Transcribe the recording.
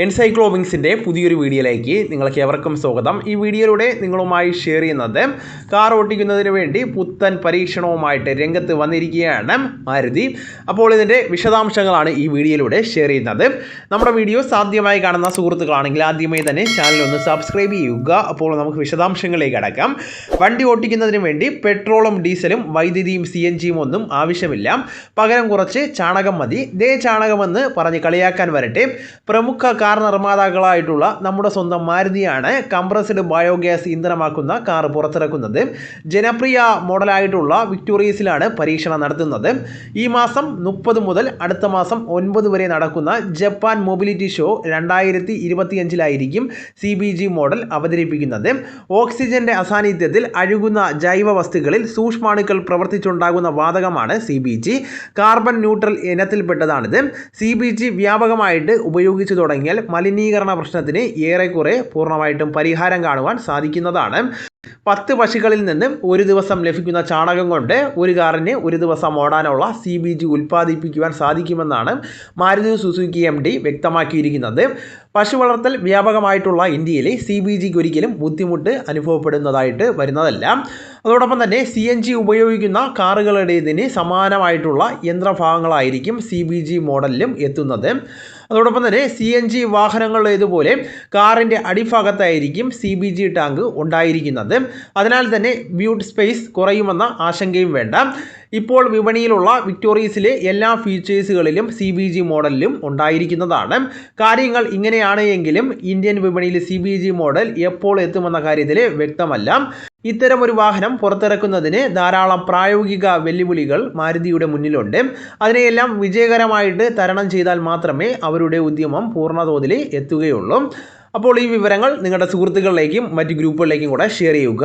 എൻസൈക്ലോബിങ്സിന്റെ പുതിയൊരു വീഡിയോയിലേക്ക് നിങ്ങൾക്ക് എവർക്കും സ്വാഗതം. ഈ വീഡിയോയിലൂടെ നിങ്ങളുമായി ഷെയർ ചെയ്യുന്നത് കാർ ഓട്ടിക്കുന്നതിന് വേണ്ടി പുത്തൻ പരീക്ഷണവുമായിട്ട് രംഗത്ത് വന്നിരിക്കുകയാണ് മാരുതി. അപ്പോൾ ഇതിന്റെ വിശദാംശങ്ങളാണ് ഈ വീഡിയോയിലൂടെ ഷെയർ ചെയ്യുന്നത്. നമ്മുടെ വീഡിയോ സാധ്യമായി കാണുന്ന സുഹൃത്തുക്കളാണെങ്കിൽ ആദ്യമായി തന്നെ ചാനൽ ഒന്ന് സബ്സ്ക്രൈബ് ചെയ്യുക. അപ്പോൾ നമുക്ക് വിശദാംശങ്ങളിലേക്ക് അടക്കാം. വണ്ടി ഓട്ടിക്കുന്നതിന് വേണ്ടി പെട്രോളും ഡീസലും വൈദ്യുതിയും സി എൻ ജിയും ഒന്നും ആവശ്യമില്ല. പകരം കുറച്ച് ചാണകം മതി. ദേ ചാണകമെന്ന് പറഞ്ഞ് കളിയാക്കാൻ വരട്ടെ. പ്രമുഖ കാർ നിർമ്മാതാക്കളായിട്ടുള്ള നമ്മുടെ സ്വന്തം മാരുതിയാണ് കംപ്രസ്ഡ് ബയോഗ്യാസ് ഇന്ധനമാക്കുന്ന കാർ പുറത്തിറക്കുന്നത്. ജനപ്രിയ മോഡലായിട്ടുള്ള വിക്ടോറിയസിലാണ് പരീക്ഷണം നടത്തുന്നത്. ഈ മാസം മുപ്പത് മുതൽ അടുത്ത മാസം ഒൻപത് വരെ നടക്കുന്ന ജപ്പാൻ മൊബിലിറ്റി ഷോ രണ്ടായിരത്തി ഇരുപത്തിയഞ്ചിലായിരിക്കും സി ബി ജി മോഡൽ അവതരിപ്പിക്കുന്നത്. ഓക്സിജന്റെ അസാന്നിധ്യത്തിൽ അഴുകുന്ന ജൈവ വസ്തുക്കളിൽ സൂക്ഷ്മാണുക്കൾ പ്രവർത്തിച്ചുണ്ടാകുന്ന വാതകമാണ് C B G. Carbon neutral ഇനത്തിൽപ്പെട്ടതാണിത്. C B G വ്യാപകമായിട്ട് ഉപയോഗിച്ചു തുടങ്ങിയാൽ മലിനീകരണ പ്രശ്നത്തിന് ഏറെക്കുറെ പൂർണമായിട്ടും പരിഹാരം കാണുവാൻ സാധിക്കുന്നതാണ്. പത്ത് പശുക്കളിൽ നിന്ന് ഒരു ദിവസം ലഭിക്കുന്ന ചാണകം കൊണ്ട് ഒരു കാറിന് ഒരു ദിവസം ഓടാനുള്ള സി ബി ജി ഉൽപ്പാദിപ്പിക്കുവാൻ സാധിക്കുമെന്നാണ് മാരുതി സുസുക്കി എം ഡി വ്യക്തമാക്കിയിരിക്കുന്നത്. പശു വളർത്തൽ വ്യാപകമായിട്ടുള്ള ഇന്ത്യയിലെ സി ബി ജിക്ക് ഒരിക്കലും ബുദ്ധിമുട്ട് അനുഭവപ്പെടുന്നതായിട്ട് വരുന്നതല്ല. അതോടൊപ്പം തന്നെ സി എൻ ജി ഉപയോഗിക്കുന്ന കാറുകളുടേതിന് സമാനമായിട്ടുള്ള യന്ത്രഭാഗങ്ങളായിരിക്കും സി ബി ജി മോഡലിലും എത്തുന്നത്. അതോടൊപ്പം തന്നെ സി എൻ ജി വാഹനങ്ങളിലേതുപോലെ കാറിന്റെ അടിഭാഗത്തായിരിക്കും സി ബി ജി ടാങ്ക് ഉണ്ടായിരിക്കുന്നത്. അതിനാൽ തന്നെ ബ്യൂട്ട് സ്പേസ് കുറയുമെന്ന ആശങ്കയും വേണ്ട. ഇപ്പോൾ വിപണിയിലുള്ള വിക്ടോറിയസിലെ എല്ലാ ഫീച്ചേഴ്സുകളിലും സി ബി ജി മോഡലിലും ഉണ്ടായിരിക്കുന്നതാണ്. കാര്യങ്ങൾ ഇങ്ങനെയാണ് എങ്കിലും ഇന്ത്യൻ വിപണിയിൽ സി ബി ജി മോഡൽ എപ്പോൾ എത്തുമെന്ന കാര്യത്തിൽ വ്യക്തമല്ല. ഇത്തരം ഒരു വാഹനം പുറത്തിറക്കുന്നതിന് ധാരാളം പ്രായോഗിക വെല്ലുവിളികൾ മാരുതിയുടെ മുന്നിലുണ്ട്. അതിനെയെല്ലാം വിജയകരമായിട്ട് തരണം ചെയ്താൽ മാത്രമേ അവരുടെ ഉദ്യമം പൂർണതോതിൽ എത്തുകയുള്ളൂ. അപ്പോൾ ഈ വിവരങ്ങൾ നിങ്ങളുടെ സുഹൃത്തുക്കളിലേക്കും മറ്റ് ഗ്രൂപ്പുകളിലേക്കും കൂടെ ഷെയർ ചെയ്യുക.